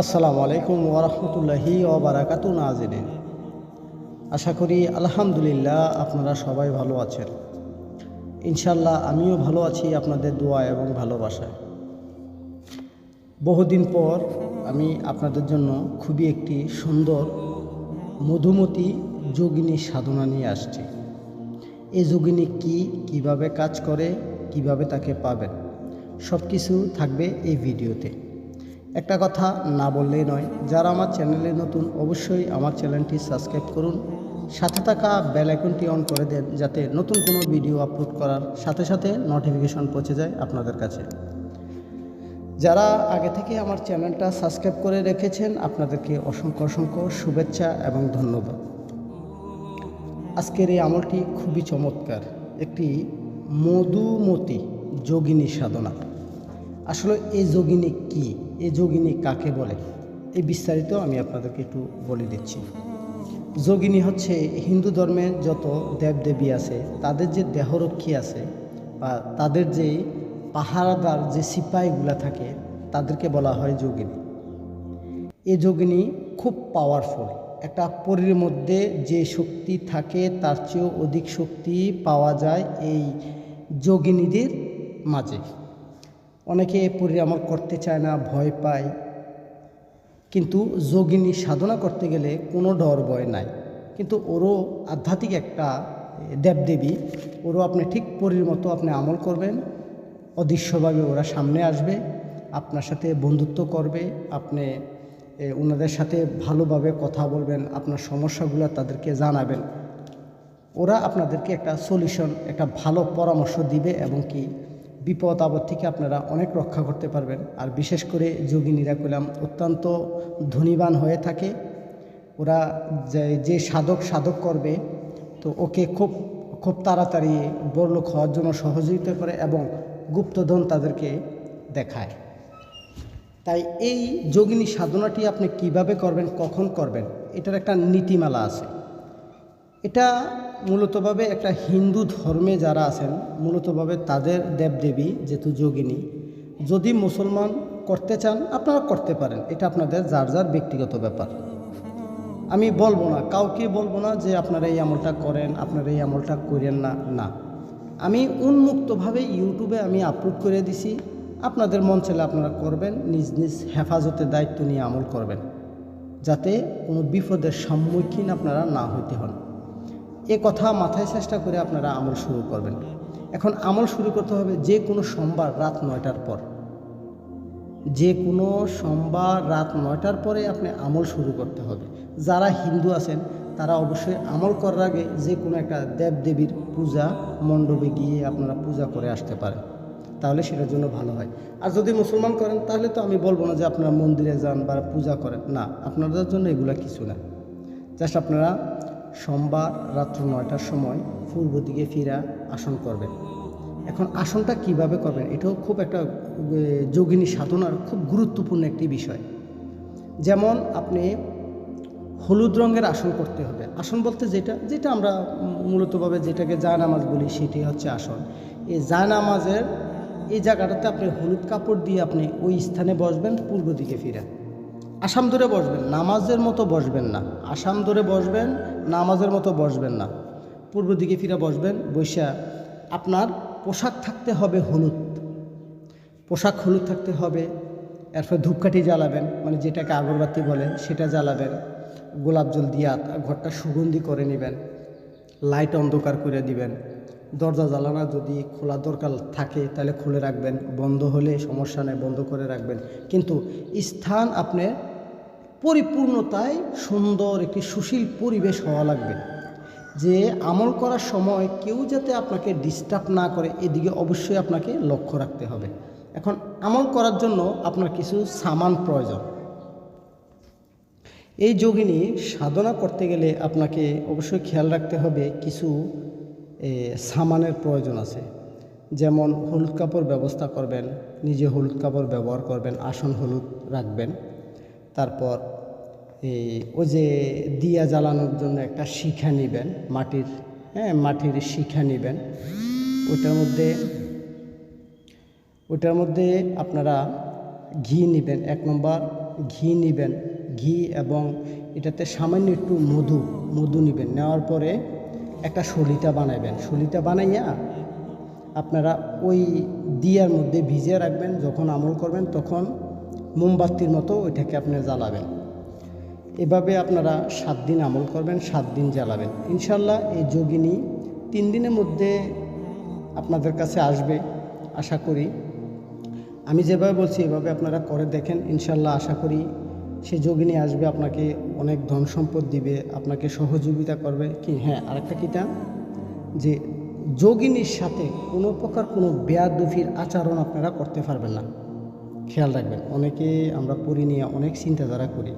আসসালামু আলাইকুম ওরহমতুল্লাহি ওবরাকাতু নাজিরিন। আশা করি আলহামদুলিল্লাহ আপনারা সবাই ভালো আছেন। ইনশাল্লাহ আমিও ভালো আছি আপনাদের দোয়া এবং ভালোবাসায়। বহুদিন পর আমি আপনাদের জন্য খুবই একটি সুন্দর মধুমতি যোগিনী সাধনা নিয়ে আসছি। এই যোগিনী কি, কীভাবে কাজ করে, কীভাবে তাকে পাবেন সব কিছু থাকবে এই ভিডিওতে। একটা কথা না বললেই নয়, যারা আমার চ্যানেলে নতুন অবশ্যই আমার চ্যানেলটি সাবস্ক্রাইব করুন, সাথে থাকা বেল আইকনটি অন করে দেন যাতে নতুন কোনো ভিডিও আপলোড করার সাথে সাথে নোটিফিকেশন পৌঁছে যায় আপনাদের কাছে। যারা আগে থেকে আমার চ্যানেলটা সাবস্ক্রাইব করে রেখেছেন, আপনাদেরকে অসংখ্য অসংখ্য শুভেচ্ছা এবং ধন্যবাদ। আজকের এই আমলটি খুবই চমৎকার, একটি মধুমতি যোগিনী সাধনা। আসলে এই যোগিনী কি? এই যোগিনী কাকে বলে? এই বিস্তারিত আমি আপনাদেরকে একটু বলে দিচ্ছি। যোগিনী হচ্ছে হিন্দু ধর্মের যত দেবদেবী আছে, তাদের যে দেহরক্ষী আছে বা তাদের যে পাহারাদার, যে সিপাহীগুলা থাকে, তাদেরকে বলা হয় যোগিনী। এই যোগিনী খুব পাওয়ারফুল একটা পরীর মধ্যে যে শক্তি থাকে, তার চেয়েও অধিক শক্তি পাওয়া যায় এই যোগিনীদের মাঝে। অনেকে পরীর আমল করতে চায় না, ভয় পায়। কিন্তু যোগিনী সাধনা করতে গেলে কোনো ডর, ভয় নাই। কিন্তু ওরও আধ্যাত্মিক একটা দেবদেবী, ওরও আপনি ঠিক পরীর মতো আপনি আমল করবেন। অদৃশ্যভাবে ওরা সামনে আসবে, আপনার সাথে বন্ধুত্ব করবে, আপনি ওনাদের সাথে ভালোভাবে কথা বলবেন, আপনার সমস্যাগুলো তাদেরকে জানাবেন। ওরা আপনাদেরকে একটা সলিউশন একটা ভালো পরামর্শ দিবে এবং কি বিপদ আপদ থেকে আপনারা অনেক রক্ষা করতে পারবেন। আর বিশেষ করে যোগিনীরা করলাম অত্যন্ত ধনীবান হয়ে থাকে। ওরা যে যে সাধক সাধক করবে, তো ওকে খুব খুব তাড়াতাড়ি বড়লোক হওয়ার জন্য সহযোগিতা করে এবং গুপ্তধন তাদেরকে দেখায়। তাই এই যোগিনী সাধনাটি আপনি কীভাবে করবেন, কখন করবেন, এটার একটা নীতিমালা আছে। এটা মূলতভাবে একটা হিন্দু ধর্মে যারা আছেন, মূলতভাবে তাদের দেবদেবী যেহেতু যোগিনী, যদি মুসলমান করতে চান, আপনারা করতে পারেন। এটা আপনাদের যার যার ব্যক্তিগত ব্যাপার। আমি বলব না, কাউকে বলব না যে আপনারা এই আমলটা করেন, আপনারা এই আমলটা করেন না না। আমি উন্মুক্তভাবে ইউটিউবে আমি আপলোড করে দিছি, আপনাদের মন চাইলে আপনারা করবেন, নিজ নিজ হেফাজতের দায়িত্ব নিয়ে আমল করবেন, যাতে কোনো বিপদের সম্মুখীন আপনারা না হইতে হন। এ কথা মাথায় চেষ্টা করে আপনারা আমল শুরু করবেন। এখন আমল শুরু করতে হবে যে কোনো সোমবার রাত নয়টার পর। যে কোনো সোমবার রাত নয়টার পরে আপনি আমল শুরু করতে হবে। যারা হিন্দু আছেন, তারা অবশ্যই আমল করার আগে যে কোনো একটা দেবদেবীর পূজা মণ্ডপে গিয়ে আপনারা পূজা করে আসতে পারেন। তাহলে সেটার জন্য ভালো হয়। আর যদি মুসলমান করেন, তাহলে তো আমি বলব না যে আপনারা মন্দিরে যান বা পূজা করেন। না, আপনাদের জন্য এগুলা কিছু না। জাস্ট আপনারা সোমবার রাত্র নয়টার সময় পূর্ব দিকে ফিরা আসন করবেন। এখন আসনটা কীভাবে করবেন, এটাও খুব একটা যোগিনী সাধনার খুব গুরুত্বপূর্ণ একটি বিষয়। যেমন আপনি হলুদ রঙের আসন করতে হবে। আসন বলতে যেটা যেটা আমরা মূলতভাবে যেটাকে জায়নামাজ বলি সেটি হচ্ছে আসন। এই জায়নামাজের এই জায়গাটাতে আপনি হলুদ কাপড় দিয়ে আপনি ওই স্থানে বসবেন, পূর্ব দিকে ফিরে। আসাম ধরে বসবেন, নামাজের মতো বসবেন না। আসাম ধরে বসবেন, নামাজের মতো বসবেন না। পূর্ব দিকে ফিরে বসবেন, বৈশা আপনার পোশাক থাকতে হবে হলুদ। পোশাক হলুদ থাকতে হবে, এরপর ধূপকাঠি জ্বালাবেন মানে যেটাকে আগরবাতি বলে, সেটা জ্বালাবেন। গোলাপ জল দিয়া ঘরটা সুগন্ধি করে নেবেন, লাইট অন্ধকার করে দিবেন। দরজা জ্বালানা যদি খোলা দরকার থাকে, তাহলে খুলে রাখবেন। বন্ধ হলে সমস্যা নেই, বন্ধ করে রাখবেন। কিন্তু স্থান আপনার পরিপূর্ণতায় সুন্দর একটি সুশীল পরিবেশ হওয়া লাগবে। যে আমল করার সময় কেউ যাতে আপনাকে ডিস্টার্ব না করে, এদিকে অবশ্যই আপনাকে লক্ষ্য রাখতে হবে। এখন আমল করার জন্য আপনার কিছু সামান প্রয়োজন। এই যোগিনী সাধনা করতে গেলে আপনাকে অবশ্যই খেয়াল রাখতে হবে কিছু সামানের প্রয়োজন আছে। যেমন হলুদ কাপড় ব্যবস্থা করবেন, নিজে হলুদ কাপড় ব্যবহার করবেন, আসন হলুদ রাখবেন। তারপর এই ওই যে দিয়া জ্বালানোর জন্য একটা শিখা নেবেন, মাটির হ্যাঁ মাটির শিখা নেবেন। ওটার মধ্যে ওটার মধ্যে আপনারা ঘি নেবেন, এক নম্বর ঘি নেবেন, ঘি এবং এটাতে সামান্য একটু মধু মধু নেবেন। নেওয়ার পরে একটা সলিতা বানাবেন সলিতা বানাইয়া আপনারা ওই দিয়ার মধ্যে ভিজিয়ে রাখবেন, যখন আমল করবেন তখন মোমবাতির মতো ওইটাকে আপনি জ্বালাবেন। এভাবে আপনারা সাত দিন আমল করবেন, সাত দিন জ্বালাবেন। ইনশাল্লাহ এই যোগিনী তিন দিনের মধ্যে আপনাদের কাছে আসবে, আশা করি। আমি যেভাবে বলছি, এভাবে আপনারা করে দেখেন। ইনশাল্লাহ আশা করি সে যোগিনী আসবে, আপনাকে অনেক ধন সম্পদ দিবে, আপনাকে সহযোগিতা করবে। কি? হ্যাঁ আরেকটা কিটা যে যোগিনীর সাথে কোনো প্রকার কোনো বেয়াদুফির আচরণ আপনারা করতে পারবেন না। খেয়াল রাখবেন, অনেকে আমরা পড়ি নিয়ে অনেক চিন্তাধারা করি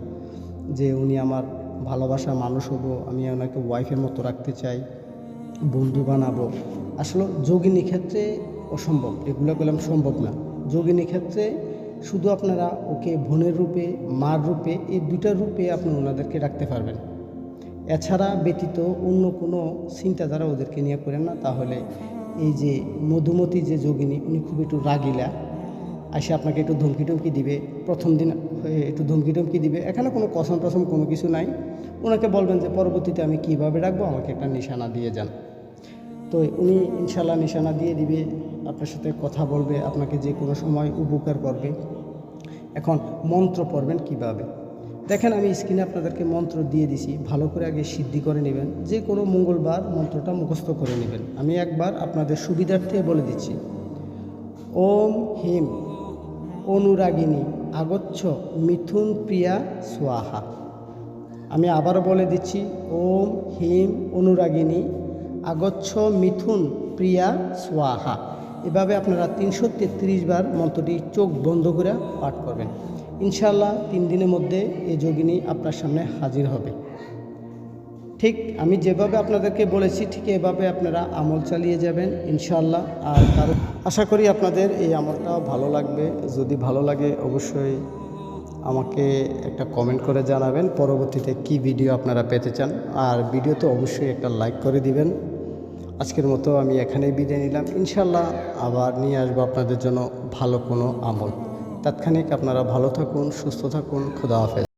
যে উনি আমার ভালোবাসা মানুষ হব, আমি ওনাকে ওয়াইফের মতো রাখতে চাই, বন্ধু বানাবো। আসলে যোগিনী ক্ষেত্রে অসম্ভব, এগুলো করলাম সম্ভব না। যোগিনী ক্ষেত্রে শুধু আপনারা ওকে বোনের রূপে, মার রূপে, এই দুইটা রূপে আপনি ওনাদেরকে রাখতে পারবেন। এছাড়া ব্যতীত অন্য কোনো চিন্তাধারা ওদেরকে নিয়ে করেন না, তাহলে এই যে মধুমতি যে যোগিনী, উনি খুব একটু রাগিলা। আসে আপনাকে একটু ধমকি টমকি দিবে। প্রথম দিন একটু ধমকি টমকি দিবে। এখানে কোনো কসম টসম কোনো কিছু নাই। ওনাকে বলবেন যে, পরবর্তীতে আমি কীভাবে রাখব? আমাকে একটা নিশানা দিয়ে যান। তো উনি ইনশাল্লাহ নিশানা দিয়ে দিবে। আপনার সাথে কথা বলবে। আপনাকে যে কোনো সময় উপকার করবে। এখন মন্ত্র পড়বেন কীভাবে? দেখেন, আমি স্ক্রিনে আপনাদেরকে মন্ত্র দিয়ে দিছি। ভালো করে আগে সিদ্ধি করে নেবেন। যে কোনো মঙ্গলবার মন্ত্রটা মুখস্থ করে নেবেন। আমি একবার আপনাদের সুবিধার্থে বলে দিচ্ছি। ওম হিম। অনুরাগিনী। আগচ্ছ মিথুন প্রিয়া সোয়াহা। আমি আবারও বলে দিচ্ছি, ওম হিম অনুরাগিনী, আগচ্ছ মিথুন প্রিয়া সোয়াহা। এভাবে আপনারা তিনশো তেত্রিশ বার মন্ত্রটি চোখ বন্ধ করে পাঠ করবেন। ইনশাল্লাহ তিন দিনের মধ্যে এই যোগিনী আপনার সামনে হাজির হবে। ঠিক, আমি যেভাবে আপনাদেরকে বলেছি, ঠিক এভাবে আপনারা আমল চালিয়ে যাবেন ইনশাল্লাহ আর কারও আশা করি আপনাদের এই আমলটা ভালো লাগবে। যদি ভালো লাগে, অবশ্যই আমাকে একটা কমেন্ট করে জানাবেন, পরবর্তীতে কি ভিডিও আপনারা পেতে চান। আর ভিডিওতে অবশ্যই একটা লাইক করে দিবেন। আজকের মতো আমি এখানেই বিদায় নিলাম। ইনশাল্লাহ আবার নিয়ে আসব আপনাদের জন্য ভালো কোনো আমল। তাৎক্ষণিক আপনারা ভালো থাকুন, সুস্থ থাকুন, খুদা হাফেজ।